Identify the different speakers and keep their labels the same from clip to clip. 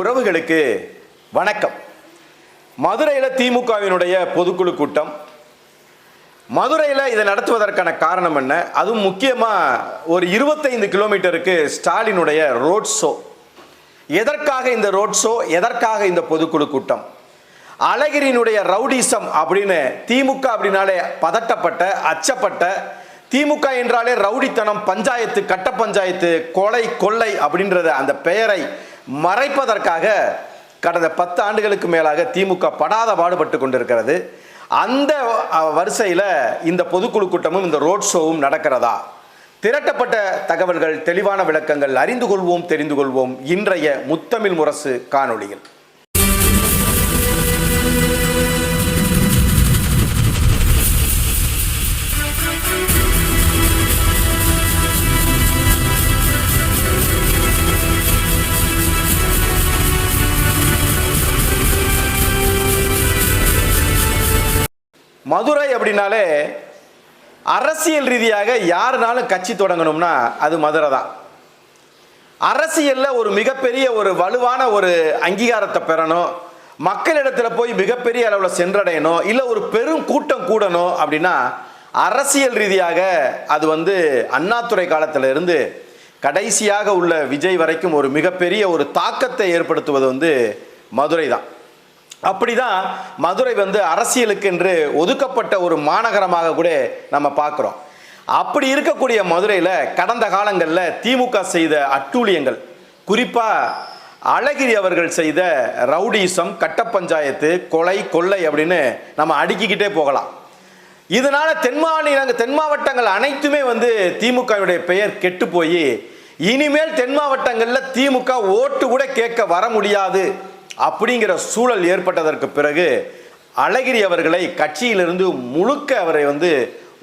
Speaker 1: உறவுகளுக்கு வணக்கம். மதுரையில் திமுகவினுடைய பொதுக்குழு கூட்டம். மதுரையில் இதை நடத்துவதற்கான காரணம் என்ன? அதுவும் முக்கியமாக ஒரு இருபத்தைந்து கிலோமீட்டருக்கு ஸ்டாலினுடைய ரோட் ஷோ. எதற்காக இந்த ரோட் ஷோ? எதற்காக இந்த பொதுக்குழு கூட்டம்? அழகிரியினுடைய ரவுடிசம் அப்படின்னு திமுக அப்படின்னாலே பதட்டப்பட்ட அச்சப்பட்ட திமுக என்றாலே ரவுடித்தனம் பஞ்சாயத்து கட்ட பஞ்சாயத்து கொலை கொள்ளை அப்படின்றத அந்த பெயரை மறைப்பதற்காக கடந்த பத்து ஆண்டுகளுக்கு மேலாக திமுக படாத பாடுபட்டு கொண்டிருக்கிறது. அந்த வரிசையில் இந்த பொதுக்குழு கூட்டமும் இந்த ரோட் ஷோவும் நடக்கிறதா? திரட்டப்பட்ட தகவல்கள் தெளிவான விளக்கங்கள் அறிந்து கொள்வோம் தெரிந்து கொள்வோம். இன்றைய முத்தமிழ் முரசு காணொளியில். மதுரை அப்படின்னாலே அரசியல் ரீதியாக யாருனாலும் கட்சி தொடங்கணும்னா அது மதுரை தான். அரசியலில் ஒரு மிகப்பெரிய ஒரு வலுவான ஒரு அங்கீகாரத்தை பெறணும். மக்களிடத்தில் போய் மிகப்பெரிய அளவில் சென்றடையணும். இல்லை ஒரு பெரும் கூட்டம் கூடணும் அப்படின்னா அரசியல் ரீதியாக அது வந்து அண்ணாத்துறை காலத்தில் இருந்து கடைசியாக உள்ள விஜய் வரைக்கும் ஒரு மிகப்பெரிய ஒரு தாக்கத்தை ஏற்படுத்துவது வந்து மதுரை தான். அப்படிதான் மதுரை வந்து அரசியலுக்கு என்று ஒதுக்கப்பட்ட ஒரு மாநகரமாக கூட நம்ம பார்க்குறோம். அப்படி இருக்கக்கூடிய மதுரையில் கடந்த காலங்களில் திமுக செய்த அட்டூழியங்கள் குறிப்பாக அழகிரி அவர்கள் செய்த ரவுடிசம் கட்ட பஞ்சாயத்து கொலை கொள்ளை அப்படின்னு நம்ம அடுக்கிக்கிட்டே போகலாம். இதனால தென் மாநிலங்க தென் மாவட்டங்கள் அனைத்துமே வந்து திமுகவுடைய பெயர் கெட்டு போய் இனிமேல் தென் மாவட்டங்களில் திமுக ஓட்டு கூட கேட்க வர முடியாது. அப்படிங்கிற சூழல் ஏற்பட்டதற்கு பிறகு அழகிரி அவர்களை கட்சியிலிருந்து முழுக்க அவரை வந்து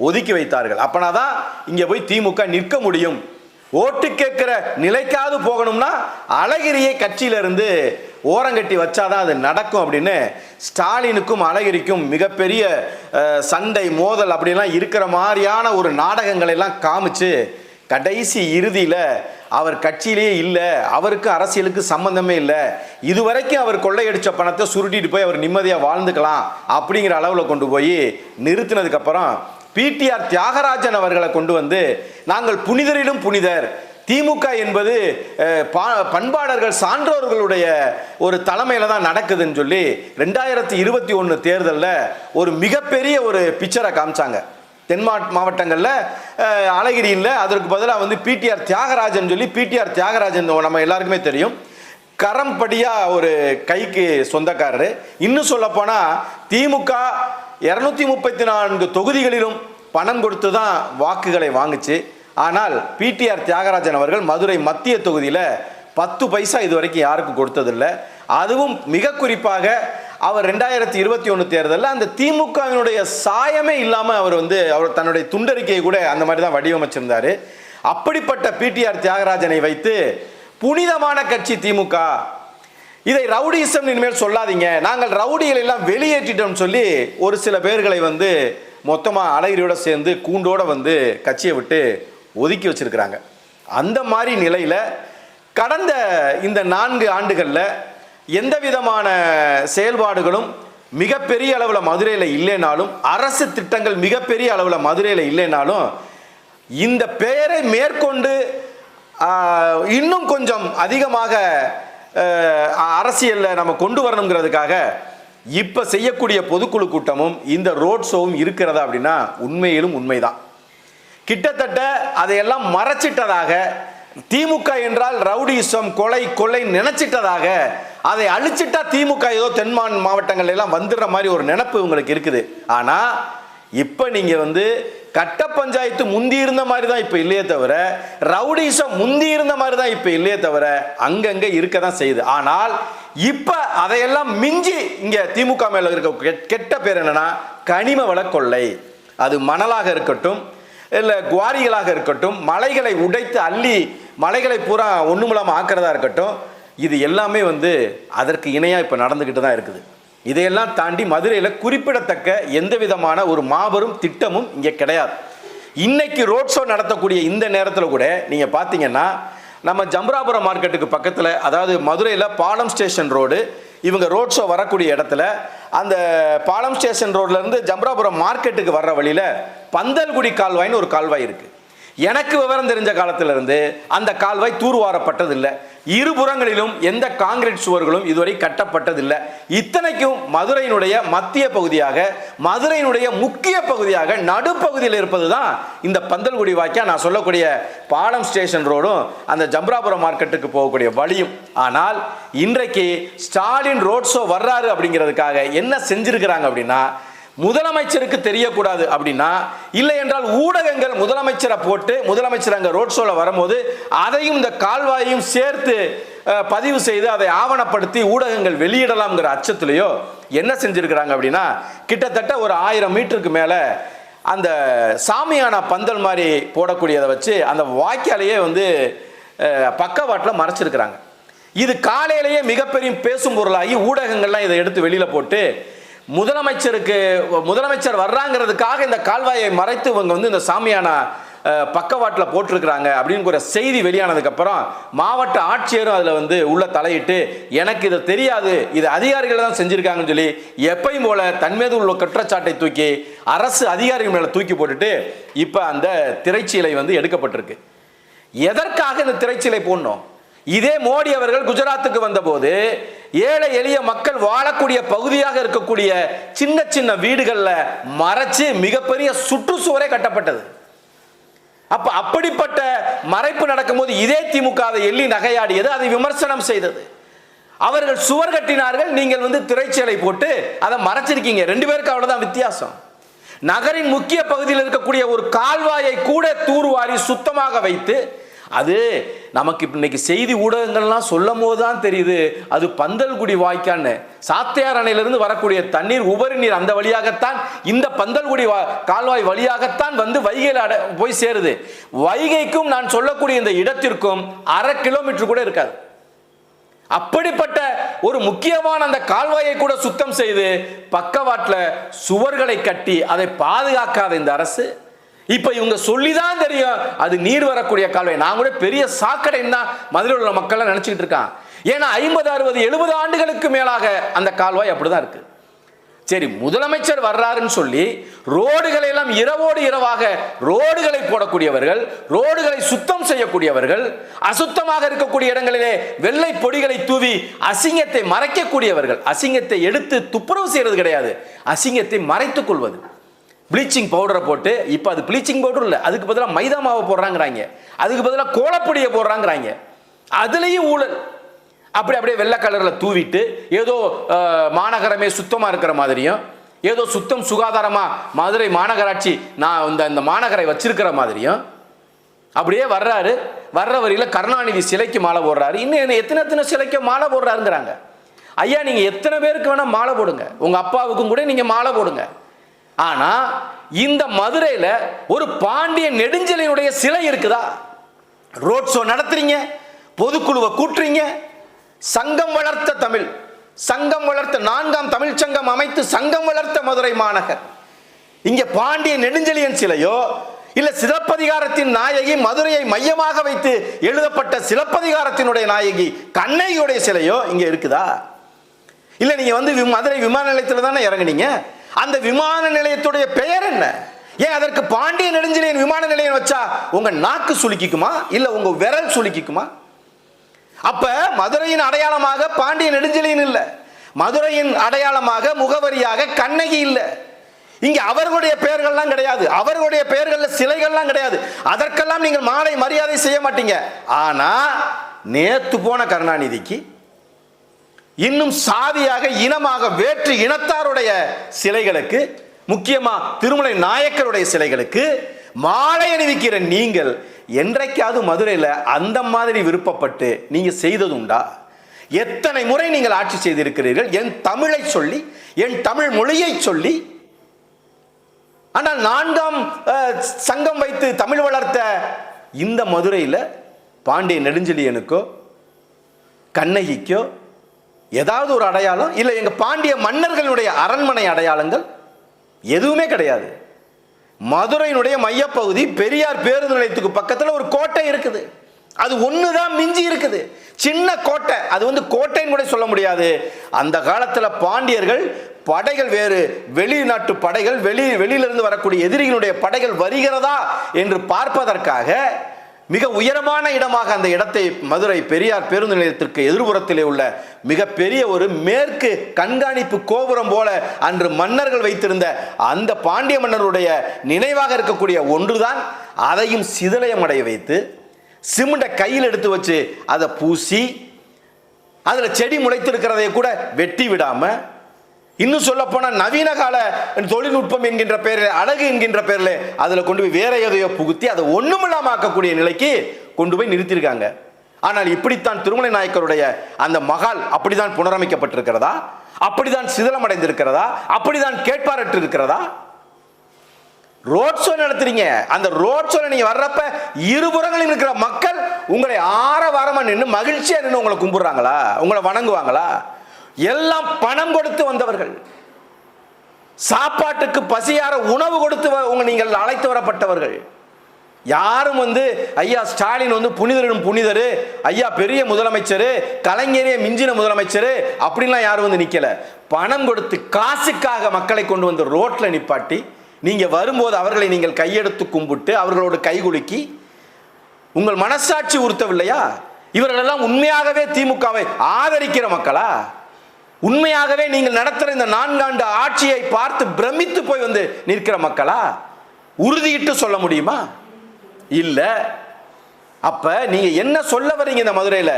Speaker 1: ஒதுக்கி வைத்தார்கள். அப்பனா தான் இங்கே போய் திமுக நிற்க முடியும். ஓட்டு கேட்கிற நிலைக்காவது போகணும்னா அழகிரியை கட்சியிலிருந்து ஓரங்கட்டி வச்சாதான் அது நடக்கும் அப்படின்னு ஸ்டாலினுக்கும் அழகிரிக்கும் மிகப்பெரிய சண்டை மோதல் அப்படிலாம் இருக்கிற மாதிரியான ஒரு நாடகங்களை எல்லாம் காமிச்சு கடைசி இறுதியில் அவர் கட்சியிலேயே இல்லை அவருக்கு அரசியலுக்கு சம்மந்தமே இல்லை. இதுவரைக்கும் அவர் கொள்ளையடித்த பணத்தை சுருட்டிட்டு போய் அவர் நிம்மதியாக வாழ்ந்துக்கலாம் அப்படிங்கிற அளவில் கொண்டு போய் நிறுத்தினதுக்கப்புறம் பிடிஆர் தியாகராஜன் அவர்களை கொண்டு வந்து நாங்கள் புனிதரிலும் புனிதர். திமுக என்பது பா- பண்பாளர்கள் சான்றோர்களுடைய ஒரு தலைமையில் தான் நடக்குதுன்னு சொல்லி ரெண்டாயிரத்தி இருபத்தி ஒன்று தேர்தலில் ஒரு மிகப்பெரிய ஒரு பிக்சரை காமிச்சாங்க. தென் மாவட்டங்களில் அஹ், அழகிரி இல்லை அதற்கு பதிலாக வந்து பிடிஆர் தியாகராஜன் சொல்லி பிடிஆர் தியாகராஜன் நம்ம எல்லாருக்குமே தெரியும். கரம்படியாக ஒரு கைக்கு சொந்தக்காரரு. இன்னும் சொல்லப்போனால் திமுக இரநூத்தி முப்பத்தி நான்கு தொகுதிகளிலும் பணம் கொடுத்து தான் வாக்குகளை வாங்குச்சு. ஆனால் பிடிஆர் தியாகராஜன் அவர்கள் மதுரை மத்திய தொகுதியில் பத்து பைசா இது வரைக்கும் யாருக்கும் கொடுத்ததில்லை. அதுவும் மிக குறிப்பாக அவர் ரெண்டாயிரத்தி இருபத்தி ஒன்று தேர்தலில் அந்த திமுகவினுடைய சாயமே இல்லாமல் அவர் வந்து அவர் தன்னுடைய துண்டறிக்கையை கூட அந்த மாதிரி தான் வடிவமைச்சிருந்தாரு. அப்படிப்பட்ட பிடிஆர் தியாகராஜனை வைத்து புனிதமான கட்சி திமுக. இதை ரவுடிசம் இனிமேல் சொல்லாதீங்க. நாங்கள் ரவுடிகளை எல்லாம் வெளியேற்றிட்டோம் சொல்லி ஒரு சில பேர்களை வந்து மொத்தமாக அழகிரியோட சேர்ந்து கூண்டோட வந்து கட்சியை விட்டு ஒதுக்கி வச்சிருக்கிறாங்க. அந்த மாதிரி நிலையில் கடந்த இந்த நான்கு ஆண்டுகளில் எந்த விதமான செயல்பாடுகளும் மிகப்பெரிய அளவில் மதுரையில் இல்லைனாலும் அரசு திட்டங்கள் மிகப்பெரிய அளவில் மதுரையில் இல்லைனாலும் இந்த பெயரை மேற்கொண்டு இன்னும் கொஞ்சம் அதிகமாக அரசியலில் நம்ம கொண்டு வரணுங்கிறதுக்காக இப்போ செய்யக்கூடிய பொதுக்குழு கூட்டமும் இந்த ரோட் ஷோவும் இருக்கிறதா அப்படின்னா உண்மையிலும் உண்மைதான். கிட்டத்தட்ட அதையெல்லாம் மறைச்சிட்டதாக திமுக என்றால் ரவுடிசம் கொலை கொலை நினைச்சிட்டதாக அதை அழிச்சிட்டா திமுக ஏதோ தென்மான் மாவட்டங்கள் எல்லாம் வந்துடுற மாதிரி ஒரு நினப்பு உங்களுக்கு இருக்குது. ஆனா இப்ப நீங்க வந்து கட்ட பஞ்சாயத்து முந்தி இருந்த மாதிரி தான் இப்ப இல்லையே தவிர ரவுடிசம் முந்தி இருந்த மாதிரி தான் இப்ப இல்லையே தவிர அங்கங்க இருக்க தான் செய்யுது. ஆனால் இப்ப அதையெல்லாம் மிஞ்சி இங்க திமுக மேல இருக்க கெட்ட பேர் என்னன்னா கனிம வள கொள்ளை. அது மணலாக இருக்கட்டும் இல்லை குவாரிகளாக இருக்கட்டும் மலைகளை உடைத்து அள்ளி மலைகளை பூரா ஒன்றுமில்லாமல் ஆக்கிறதா இருக்கட்டும் இது எல்லாமே வந்து அதற்கு இணையாக இப்போ நடந்துக்கிட்டு தான் இருக்குது. இதையெல்லாம் தாண்டி மதுரையில் குறிப்பிடத்தக்க எந்த விதமான ஒரு மாபெரும் திட்டமும் இங்கே கிடையாது. இன்னைக்கு ரோட் ஷோ நடத்தக்கூடிய இந்த நேரத்தில் கூட நீங்கள் பார்த்தீங்கன்னா நம்ம ஜம்பராபுரம் மார்க்கெட்டுக்கு பக்கத்தில் அதாவது மதுரையில் பாலம் ஸ்டேஷன் ரோடு இவங்க ரோட் ஷோ வரக்கூடிய இடத்துல அந்த பாலம் ஸ்டேஷன் ரோட்லேருந்து ஜம்பராபுரம் மார்க்கெட்டுக்கு வர்ற வழியில் பந்தல்குடி கால்வாய்னு ஒரு கால்வாய் இருக்குது எனக்கு விவரம் தெரிஞ்ச காலத்திலிருந்து அந்த கால்வாய் தூர்வாரப்பட்டதில்லை. இருபுறங்களிலும் எந்த காங்கிரீட் சுவர்களும் இதுவரை கட்டப்பட்டதில்லை. இத்தனைக்கும் மதுரையினுடைய மத்திய பகுதியாக மதுரையினுடைய முக்கிய பகுதியாக நடுப்பகுதியில் இருப்பது தான் இந்த பந்தல்குடி வாக்கியா நான் சொல்லக்கூடிய பாலம் ஸ்டேஷன் ரோடும் அந்த ஜம்ராபுரம் மார்க்கெட்டுக்கு போகக்கூடிய வழியும். ஆனால் இன்றைக்கு ஸ்டாலின் ரோட் ஷோ வர்றாரு அப்படிங்கிறதுக்காக என்ன செஞ்சிருக்கிறாங்க அப்படின்னா முதலமைச்சருக்கு தெரியக்கூடாது அப்படின்னா இல்லை என்றால் ஊடகங்கள் முதலமைச்சரை போட்டு முதலமைச்சர் அங்கே ரோட் ஷோவில் வரும்போது அதையும் இந்த கால்வாயையும் சேர்த்து பதிவு செய்து அதை ஆவணப்படுத்தி ஊடகங்கள் வெளியிடலாம்ங்கிற அச்சத்திலேயோ என்ன செஞ்சிருக்கிறாங்க அப்படின்னா கிட்டத்தட்ட ஒரு ஆயிரம் மீட்டருக்கு மேலே அந்த சாமியானா பந்தல் மாதிரி போடக்கூடியதை வச்சு அந்த வாய்க்காலையே வந்து பக்கவாட்டில் மறைச்சிருக்கிறாங்க. இது காலையிலேயே மிகப்பெரிய பேசும் பொருளாகி ஊடகங்கள்லாம் இதை எடுத்து வெளியில் போட்டு முதலமைச்சருக்கு முதலமைச்சர் வர்றாங்கிறதுக்காக இந்த கால்வாயை மறைத்து இவங்க வந்து இந்த சாமியான பக்கவாட்டில் போட்டிருக்கிறாங்க அப்படின்னு ஒரு செய்தி வெளியானதுக்கப்புறம் மாவட்ட ஆட்சியரும் அதில் வந்து உள்ள தலையிட்டு எனக்கு இது தெரியாது. இது அதிகாரிகள் தான் செஞ்சுருக்காங்கன்னு சொல்லி எப்பையும் போல தன்மீது உள்ள குற்றச்சாட்டை தூக்கி அரசு அதிகாரிகள் மேலே தூக்கி போட்டுட்டு இப்போ அந்த திரைச்சீலை வந்து எடுக்கப்பட்டிருக்கு. எதற்காக இந்த திரைச்சீலை போடணும்? இதே மோடி அவர்கள் குஜராத்துக்கு வந்தபோது ஏழை எளிய மக்கள் வாழக்கூடிய பகுதியாக இருக்கக்கூடிய சின்ன சின்ன வீடுகளில் மறைச்சு மிகப்பெரிய சுற்றுச்சுவரே கட்டப்பட்டது. அப்ப அப்படிப்பட்ட மறைப்பு நடக்கும்போது இதே திமுக எள்ளி நகையாடியது அதை விமர்சனம் செய்தது. அவர்கள் சுவர் கட்டினார்கள் நீங்கள் வந்து திரைச்சீலை போட்டு அதை மறைச்சிருக்கீங்க. ரெண்டு பேருக்கு அவ்வளவுதான் வித்தியாசம். நகரின் முக்கிய பகுதியில் இருக்கக்கூடிய ஒரு கால்வாயை கூட தூர்வாரி சுத்தமாக வைத்து அது நமக்கு இப்ப இன்னைக்கு செய்தி ஊடகங்கள்லாம் சொல்லும் போது தான் தெரியுது. அது பந்தல்குடி வாய்க்கான்னு சாத்தையார் அணையிலிருந்து வரக்கூடிய தண்ணீர் உபரி நீர் அந்த வழியாகத்தான் இந்த பந்தல்குடி வா- கால்வாய் வழியாகத்தான் வந்து வைகையில் அட போய் சேருது. வைகைக்கும் நான் சொல்லக்கூடிய இந்த இடத்திற்கும் அரை கிலோமீட்டர் கூட இருக்காது. அப்படிப்பட்ட ஒரு முக்கியமான அந்த கால்வாயை கூட சுத்தம் செய்து பக்கவாட்டில் சுவர்களை கட்டி அதை பாதுகாக்காத இந்த அரசு இப்ப இவங்க சொல்லிதான் தெரியும். அது நீர் வரக்கூடிய கால்வாய். நான் கூட பெரிய சாக்கடைன்னு தான் மதுரையில் உள்ள மக்கள் நினைச்சுக்கிட்டு இருக்கான். ஏன்னா ஐம்பது அறுபது எழுபது ஆண்டுகளுக்கு மேலாக அந்த கால்வாய் அப்படிதான் இருக்கு. சரி முதலமைச்சர் வர்றாருன்னு சொல்லி ரோடுகளை எல்லாம் இரவோடு இரவாக ரோடுகளை போடக்கூடியவர்கள் ரோடுகளை சுத்தம் செய்யக்கூடியவர்கள் அசுத்தமாக இருக்கக்கூடிய இடங்களிலே வெள்ளை பொடிகளை தூவி அசிங்கத்தை மறைக்கக்கூடியவர்கள். அசிங்கத்தை எடுத்து துப்புரவு செய்யறது கிடையாது. அசிங்கத்தை மறைத்துக் கொள்வது. ப்ளீச்சிங் பவுடரை போட்டு இப்போ அது ப்ளீச்சிங் பவுடர் இல்லை. அதுக்கு பதிலாக மைதா மாவை போடுறாங்கிறாங்க. அதுக்கு பதிலாக கோலப்பொடியை போடுறாங்கிறாங்க. அதுலேயும் ஊழல். அப்படி அப்படியே வெள்ளை கலரில் தூவிட்டு ஏதோ மாநகரமே சுத்தமாக இருக்கிற மாதிரியும் ஏதோ சுத்தம் சுகாதாரமாக மதுரை மாநகராட்சி நான் இந்த இந்த மாநகரை வச்சிருக்கிற மாதிரியும் அப்படியே வர்றாரு. வர்ற வரியில் கருணாநிதி சிலைக்கு மாலை போடுறாரு. இன்னும் என்ன எத்தனை எத்தனை சிலைக்கு மாலை போடுறாருங்கிறாங்க. ஐயா நீங்கள் எத்தனை பேருக்கு வேணால் மாலை போடுங்க. உங்கள் அப்பாவுக்கும் கூட நீங்கள் மாலை போடுங்க. ஆனால் இந்த மதுரையில் ஒரு பாண்டிய நெடுஞ்செலியினுடைய சிலை இருக்குதா? ரோட் ஷோ நடத்துறீங்க பொதுக்குழுவை கூட்டுறீங்க சங்கம் வளர்த்த தமிழ் சங்கம் வளர்த்த நான்காம் தமிழ் சங்கம் அமைத்து சங்கம் வளர்த்த மதுரை மாநகர். இங்க பாண்டிய நெடுஞ்செழியன் சிலையோ இல்ல சிலப்பதிகாரத்தின் நாயகி மதுரையை மையமாக வைத்து எழுதப்பட்ட சிலப்பதிகாரத்தினுடைய நாயகி கண்ணகியுடைய சிலையோ இங்க இருக்குதா? இல்ல நீங்க வந்து வி- மதுரை விமான நிலையத்தில் தானே இறங்குனீங்க? அந்த விமான நிலையத்துடைய பெயர் என்ன? ஏன் அதற்கு பாண்டிய நெடுஞ்செழியன் விமான நிலையம் வச்சா உங்க நாக்கு சுலுக்கிக்குமா இல்ல உங்க விரல் சுளுக்கிக்குமா? அப்ப மதுரையின் அடையாளமாக பாண்டிய நெடுஞ்செழியன் இல்ல. மதுரையின் அடையாளமாக முகவரியாக கண்ணகி இல்ல. இங்க அவர்களுடைய பெயர்கள்லாம் கிடையாது. அவர்களுடைய பெயர்கள்ல சிலைகள்லாம் கிடையாது. அதற்கெல்லாம் நீங்கள் மாலை மரியாதை செய்ய மாட்டீங்க. ஆனா நேத்து போன கருணாநிதிக்கு இன்னும் சாதியாக இனமாக வேற்று இனத்தாருடைய சிலைகளுக்கு முக்கியமா திருமலை நாயக்கருடைய சிலைகளுக்கு மாலை அணிவிக்கிற நீங்கள் என்றைக்காவது மதுரையில் அந்த மாதிரி விருப்பப்பட்டு நீங்க செய்தது உண்டா? எத்தனை முறை நீங்கள் ஆட்சி செய்திருக்கிறீர்கள்? என் தமிழை சொல்லி என் தமிழ் மொழியை சொல்லி ஆனால் நான்காம் சங்கம் வைத்து தமிழ் வளர்த்த இந்த மதுரையில் பாண்டிய நெடுஞ்செழியனுக்கோ கண்ணகிக்கோ ஏதாவது ஒரு அடையாளம் இல்லை எங்கள் பாண்டிய மன்னர்களுடைய அரண்மனை அடையாளங்கள் எதுவுமே கிடையாது. மதுரையினுடைய மையப்பகுதி பெரியார் பேருந்து நிலையத்துக்கு பக்கத்தில் ஒரு கோட்டை இருக்குது. அது ஒன்று தான் மிஞ்சி இருக்குது. சின்ன கோட்டை அது வந்து கோட்டைன்னு கூட சொல்ல முடியாது. அந்த காலத்தில் பாண்டியர்கள் படைகள் வேறு வெளிநாட்டு படைகள் வெளி வெளியிலிருந்து வரக்கூடிய எதிரிகளுடைய படைகள் வருகிறதா என்று பார்ப்பதற்காக மிக உயரமான இடமாக அந்த இடத்தை மதுரை பெரியார் பேருந்து நிலையத்திற்கு எதிர்புறத்திலே உள்ள மிகப்பெரிய ஒரு மேற்கு கண்காணிப்பு கோபுரம் போல அன்று மன்னர்கள் வைத்திருந்த அந்த பாண்டிய மன்னருடைய நினைவாக இருக்கக்கூடிய ஒன்றுதான் அதையும் சிதலயமடைய வைத்து சிமெண்ட கையில் எடுத்து வச்சு அதை பூசி அதில் செடி முளைத்திருக்கிறதை கூட வெட்டி விடாமல் இன்னும் சொல்ல போனால் நவீன கால தொழில்நுட்பம் என்கின்ற பெயரில் அழகு என்கின்ற பெயரில் அதில் கொண்டு போய் வேற எதையோ புகுத்தி அதை ஒன்றுமில்லாம ஆக்கக்கூடிய நிலைக்கு கொண்டு போய் நிறுத்தியிருக்காங்க ஆனால் இப்படித்தான் திருமலை நாயக்கருடைய அந்த மகால் அப்படிதான் புனரமைக்கப்பட்டிருக்கிறதா? அப்படிதான் சிதிலமடைந்திருக்கிறதா? அப்படிதான் கேட்பாரற்று இருக்கிறதா ரோட் ஷோ நடத்துறீங்க. அந்த ரோட் ஷோல நீங்க வர்றப்ப இருபுறங்களில் இருக்கிற மக்கள் உங்களை ஆரவாரமா நின்று மகிழ்ச்சியா நின்று உங்களை கும்பிடுறாங்களா? உங்களை வணங்குவாங்களா? எல்லாம் பணம் கொடுத்து வந்தவர்கள். சாப்பாட்டுக்கு பசியார உணவு கொடுத்து உங்க நீங்கள் அழைத்து வரப்பட்டவர்கள். யாரும் வந்து ஐயா ஸ்டாலின் வந்து புனிதரும் புனிதர் ஐயா பெரிய முதலமைச்சர் கலைஞரே மிஞ்சின முதலமைச்சர் அப்படின்லாம் யாரும் வந்து நிற்கல பணம் கொடுத்து காசுக்காக மக்களை கொண்டு வந்து ரோட்டில் நிப்பாட்டி நீங்கள் வரும்போது அவர்களை நீங்கள் கையெடுத்து கும்பிட்டு அவர்களோடு கைகுலுக்கி உங்கள் மனசாட்சி உறுத்தவில்லையா? இவர்களெல்லாம் உண்மையாகவே திமுகவை ஆதரிக்கிற மக்களா? உண்மையாகவே நீங்கள் நடத்துகிற இந்த நான்காண்டு ஆட்சியை பார்த்து பிரமித்து போய் வந்து நிற்கிற மக்களா? உறுதியிட்டு சொல்ல முடியுமா? இல்லை. அப்ப நீங்க என்ன சொல்ல வர்றீங்க இந்த மதுரையில்?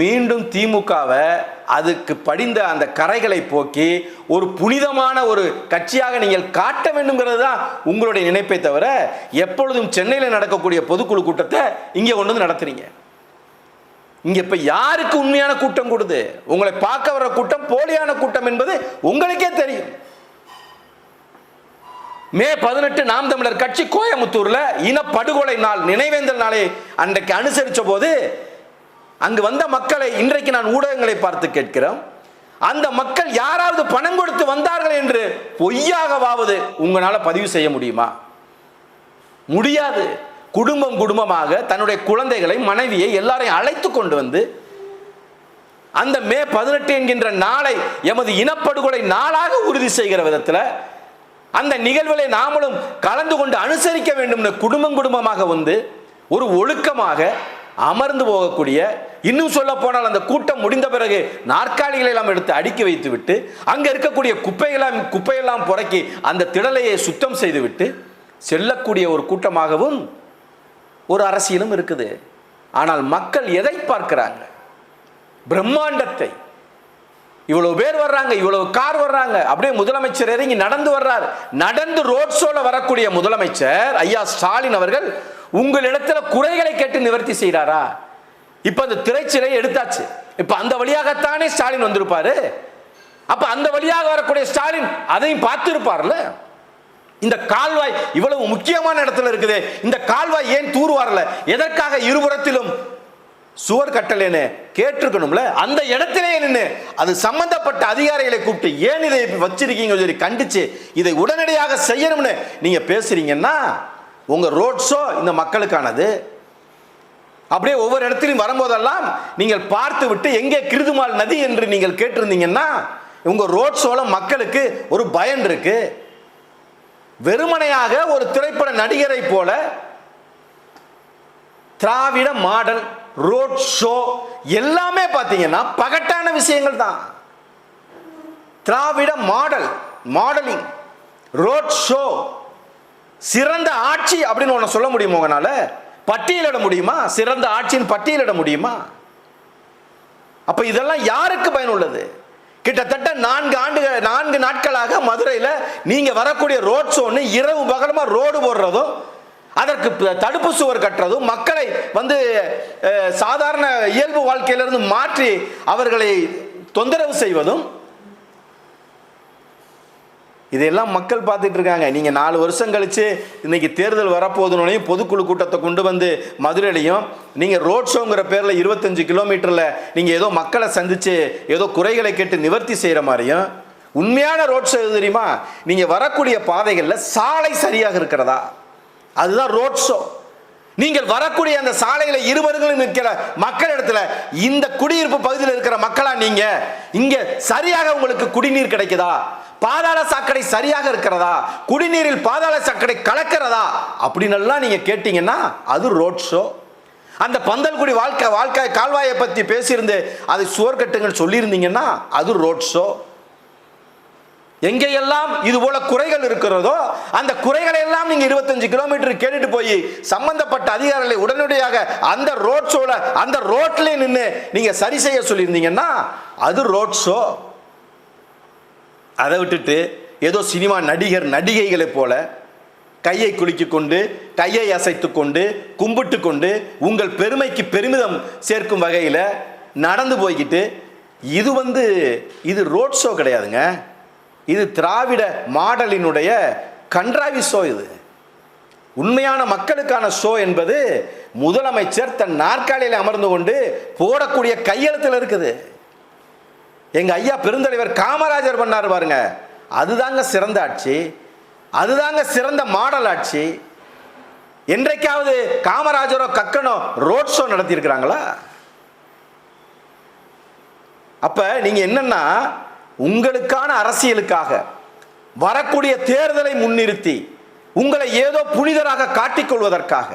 Speaker 1: மீண்டும் திமுகவை அதுக்கு படிந்த அந்த கரைகளை போக்கி ஒரு புனிதமான ஒரு கட்சியாக நீங்கள் காட்ட வேண்டும்ங்கிறது தான் உங்களுடைய நினைப்பை தவிர எப்பொழுதும் சென்னையில் நடக்கக்கூடிய பொதுக்குழு கூட்டத்தை இங்கே கொண்டு வந்து நடத்துறீங்க. இங்க இப்ப யாருக்கு உண்மையான கூட்டம் கொடுது? உங்களை பார்க்க வர்ற கூட்டம் போலியான கூட்டம் என்பது உங்களுக்கே தெரியும். மே பதினெட்டு நாம் தமிழர் கட்சி கோயமுத்தூர்ல இனப்படுகொலை நாள் நினைவேந்தல் நாளை அன்றைக்கு அனுசரிச்ச போது அங்கு வந்த மக்களை இன்றைக்கு நான் ஊடகங்களை பார்த்து கேட்கிறோம் அந்த மக்கள் யாராவது பணம் கொடுத்து வந்தார்கள் என்று பொய்யாகவாவது உங்களால் பதிவு செய்ய முடியுமா? முடியாது. குடும்பம் குடும்பமாக தன்னுடைய குழந்தைகளை மனைவியை எல்லாரையும் அழைத்து கொண்டு வந்து அந்த மே பதினெட்டு என்கின்ற நாளை எமது இனப்படுகொலை நாளாக உறுதி செய்கிற விதத்தில் அந்த நிகழ்வுகளை நாமளும் கலந்து கொண்டு அனுசரிக்க வேண்டும்னு குடும்பம் குடும்பமாக வந்து ஒரு ஒழுக்கமாக அமர்ந்து போகக்கூடிய இன்னும் சொல்ல போனால் அந்த கூட்டம் முடிந்த பிறகு நாற்காலிகளை எல்லாம் எடுத்து அடுக்கி வைத்து விட்டு அங்கே இருக்கக்கூடிய குப்பையெல்லாம் குப்பையெல்லாம் புறக்கி அந்த திடலையை சுத்தம் செய்துவிட்டு செல்லக்கூடிய ஒரு கூட்டமாகவும் ஒரு அரசியலும் இருக்குது. ஆனால் மக்கள் எதை பார்க்கிறாங்க? பிரம்மாண்டத்தை. இவ்வளவு பேர் வர்றாங்க இவ்வளவு கார் வர்றாங்க. அப்படியே முதலமைச்சர் இறங்கி நடந்து வர்றார். நடந்து ரோட் ஷோல வரக்கூடிய முதலமைச்சர் ஐயா ஸ்டாலின் அவர்கள் உங்களிடத்துல குறைகளை கேட்டு நிவர்த்தி செய்கிறாரா இப்ப அந்த திரைச்சிலை எடுத்தாச்சு. இப்ப அந்த வழியாகத்தானே ஸ்டாலின் வந்திருப்பாரு? அப்ப அந்த வழியாக வரக்கூடிய ஸ்டாலின் அதையும் பார்த்திருப்பார்ல? இந்த கால்வாய் இவ்வளவு முக்கியமான இடத்துல இருக்குது. இந்த கால்வாய் ஏன் தூர் வரல எதற்காக இருபுறத்திலும் சுவர் கட்டலேன்னு கேட்டிருக்கணும்ல? அந்த இடத்திலே நின்று அது சம்பந்தப்பட்ட அதிகாரிகளை கூப்பிட்டு ஏன் இதை வச்சிருக்கீங்க சொல்லி கண்டிச்சு இதை உடனடியாக செய்யணும்னு நீங்க பேசுறீங்கன்னா உங்க ரோட் ஷோ இந்த மக்களுக்கானது. அப்படியே ஒவ்வொரு இடத்திலும் வரும்போதெல்லாம் நீங்கள் பார்த்து விட்டு எங்கே கிருதுமால் நதி என்று நீங்கள் கேட்டிருந்தீங்கன்னா உங்க ரோட் ஷோல மக்களுக்கு ஒரு பயன் இருக்குது வெறுமனையாக ஒரு திரைப்பட நடிகரை போல திராவிட மாடல் ரோட் ஷோ எல்லாமே பார்த்தீங்கன்னா பகட்டான விஷயங்கள் தான். Dravida model modeling road show சிறந்த ஆட்சி அப்படின்னு ஒன்று சொல்ல முடியுமா உங்களால்? பட்டியலிட முடியுமா? சிறந்த ஆட்சியின் பட்டியலிட முடியுமா? அப்போ இதெல்லாம் யாருக்கு பயனுள்ளது? கிட்டத்தட்ட நான்கு ஆண்டுகள் நான்கு நாட்களாக மதுரையில் நீங்கள் வரக்கூடிய ரோட் ஷோன்னு இரவு பகலமாக ரோடு போடுறதும் அதற்கு தடுப்பு சுவர் கட்டுறதும் மக்களை வந்து சாதாரண இயல்பு வாழ்க்கையிலிருந்து மாற்றி அவர்களை தொந்தரவு செய்வதும் இதெல்லாம் மக்கள் பார்த்துட்டு இருக்காங்க நீங்கள் நாலு வருஷம் கழித்து இன்றைக்கி தேர்தல் வரப்போதுனோடையும் பொதுக்குழு கூட்டத்தை கொண்டு வந்து மதுரையிலையும் நீங்கள் ரோட் ஷோங்கிற பேரில் இருபத்தஞ்சு கிலோமீட்டரில் நீங்கள் ஏதோ மக்களை சந்தித்து ஏதோ குறைகளை கேட்டு நிவர்த்தி செய்கிற மாதிரியும் உண்மையான ரோட் ஷோ எது தெரியுமா? நீங்கள் வரக்கூடிய பாதைகளில் சாலை சரியாக இருக்கிறதா? அதுதான் ரோட் ஷோ நீங்கள் வரக்கூடிய அந்த சாலையில் இருவர்களும் நிற்கிற மக்கள் இடத்துல இந்த குடியிருப்பு பகுதியில் இருக்கிற மக்களா நீங்க? இங்க சரியாக உங்களுக்கு குடிநீர் கிடைக்குதா? பாதாள சாக்கடை சரியாக இருக்கிறதா? குடிநீரில் பாதாள சாக்கடை கலக்கிறதா? அப்படின்னு நீங்கள் நீங்க கேட்டீங்கன்னா அது ரோட் ஷோ அந்த பந்தல்குடி வாழ்க்கை வாழ்க்கை கால்வாயை பத்தி பேசியிருந்து அதை சுவர் கட்டுங்கன்னு சொல்லியிருந்தீங்கன்னா அது ரோட் ஷோ எங்கெல்லாம் இது போல குறைகள் இருக்கிறதோ அந்த குறைகளை எல்லாம் நீங்க இருபத்தஞ்சு கிலோமீட்டர் கேட்டுட்டு போய் சம்பந்தப்பட்ட அதிகாரிகளை உடனடியாக அந்த ரோட் ஷோல அந்த ரோட்ல நின்று நீங்க சரி செய்ய சொல்லியிருந்தீங்கன்னா அது ரோட் ஷோ அதை விட்டுட்டு ஏதோ சினிமா நடிகர் நடிகைகளைப் போல கையை குலுக்கி கொண்டு கையை அசைத்து கொண்டு கும்பிட்டு கொண்டு உங்கள் பெருமைக்கு பெருமிதம் சேர்க்கும் வகையில் நடந்து போய்கிட்டு இது வந்து இது ரோட் ஷோ கிடையாதுங்க. இது திராவிட மாடலினுடைய கன்றாவி ஷோ இது. உண்மையான மக்களுக்கான ஷோ என்பது முதலமைச்சர் தன் நாற்காலியில் அமர்ந்து கொண்டு போடக்கூடிய கையெழுத்தில் இருக்குது. எங்க ஐயா பெருந்தலைவர் காமராஜர் பண்ணார் பாருங்க. அதுதாங்க சிறந்த ஆட்சி. அதுதாங்க சிறந்த மாடல் ஆட்சி. என்றைக்காவது காமராஜரோ கக்கனோ ரோட் ஷோ நடத்தியிருக்கிறாங்களா? அப்ப நீங்க என்னன்னா உங்களுக்கான அரசியலுக்காக வரக்கூடிய தேர்தலை முன்னிறுத்தி உங்களை ஏதோ புனிதராக காட்டிக்கொள்வதற்காக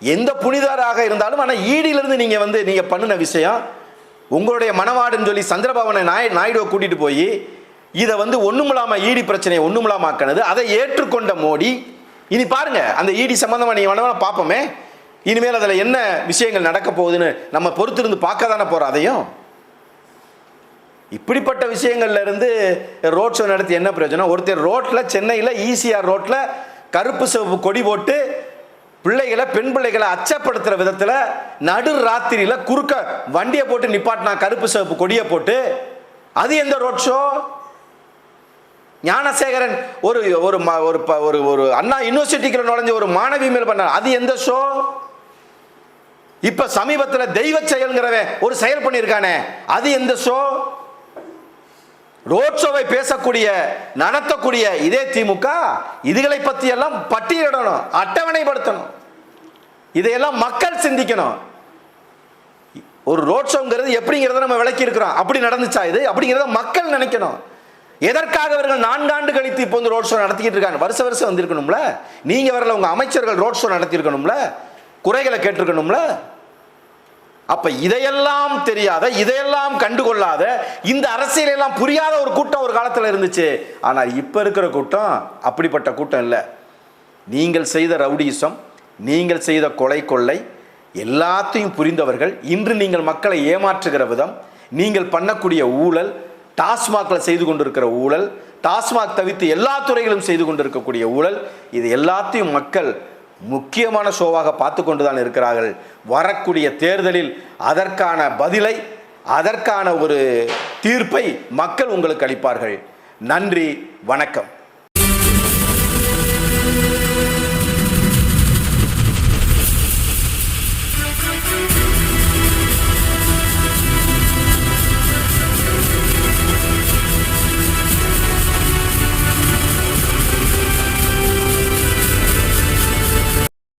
Speaker 1: எந்த புனிதராக இருந்தாலும் ஆனால் ஈடியிலிருந்து நீங்கள் வந்து நீங்கள் பண்ணின விஷயம் உங்களுடைய மனவாடுன்னு சொல்லி சந்திரபாபனை நாய் நாயுடுவை கூட்டிட்டு போய் இதை வந்து ஒன்றுமில்லாமல் ஈடி பிரச்சனையை ஒன்றுமில்லாமாக்கினது அதை ஏற்றுக்கொண்ட மோடி இனி பாருங்க அந்த ஈடி சம்பந்தமா நீங்கள் வேணா பார்ப்போமே இனிமேல் அதில் என்ன விஷயங்கள் நடக்க போகுதுன்னு நம்ம பொறுத்திருந்து பார்க்க தானே போறோம் அதையும்? இப்படிப்பட்ட விஷயங்கள்ல இருந்து ரோட் ஷோ நடத்தி என்ன பிரயோஜனம்? ஒருத்தர் ரோட்டில் சென்னையில் ஈசிஆர் ரோட்டில் கருப்பு சிவப்பு கொடி போட்டு பிள்ளைகளை பெண் பிள்ளைகளை அச்சப்படுத்துகிற விதத்தில் நடு ராத்திரியில் குறுக்க வண்டியை போட்டு நிப்பாட்டினா கருப்பு சிவப்பு கொடியை போட்டு அது எந்த ரோட் ஷோ ஞானசேகரன் ஒரு ஒரு ம- ஒரு ப- ஒரு ஒரு அண்ணா யூனிவர்சிட்டிக்குள்ள நுழைஞ்ச ஒரு மாணவி மேல் பண்ணார். அது எந்த ஷோ இப்ப சமீபத்தில் தெய்வ செயல்ங்கிறவன் ஒரு செயல் பண்ணியிருக்கானே அது எந்த ஷோ ரோட் ஷோவை பேசக்கூடிய நடத்தக்கூடிய இதே திமுக இதுகளை பற்றியெல்லாம் எல்லாம் பட்டியலிடணும் அட்டவணைப்படுத்தணும். இதையெல்லாம் மக்கள் சிந்திக்கணும். ஒரு ரோட் ஷோங்கிறது எப்படிங்கிறத நம்ம விளக்கி இருக்கிறோம் அப்படி நடந்துச்சா இது? அப்படிங்கிறத மக்கள் நினைக்கணும். எதற்காக அவர்கள் நான்காண்டு கழித்து இப்போ வந்து ரோட் ஷோ நடத்திக்கிட்டு இருக்காங்க? வருஷ வருஷம் வந்திருக்கணும்ல? நீங்க வரல உங்க அமைச்சர்கள் ரோட் ஷோ நடத்தியிருக்கணும்ல? குறைகளை கேட்டிருக்கணும்ல? அப்ப இதையெல்லாம் தெரியாத இதையெல்லாம் கண்டுகொள்ளாத இந்த அரசியல் எல்லாம் புரியாத ஒரு கூட்டம் ஒரு காலத்தில் இருந்துச்சு. ஆனால் இப்போ இருக்கிற கூட்டம் அப்படிப்பட்ட கூட்டம் இல்லை. நீங்கள் செய்த ரவுடிசம் நீங்கள் செய்த கொலை கொள்ளை எல்லாத்தையும் புரிந்தவர்கள் இன்று நீங்கள் மக்களை ஏமாற்றுகிற விதம் நீங்கள் பண்ணக்கூடிய ஊழல் டாஸ்மாகில் செய்து கொண்டிருக்கிற ஊழல் டாஸ்மாக் தவிர்த்து எல்லா துறைகளும் செய்து கொண்டிருக்கக்கூடிய ஊழல் இது எல்லாத்தையும் மக்கள் முக்கியமான ஷோவாக பார்த்து கொண்டு தான் இருக்கிறார்கள். வரக்கூடிய தேர்தலில் அதற்கான பதிலை அதற்கான ஒரு தீர்ப்பை மக்கள் உங்களுக்கு அளிப்பார்கள். நன்றி வணக்கம்.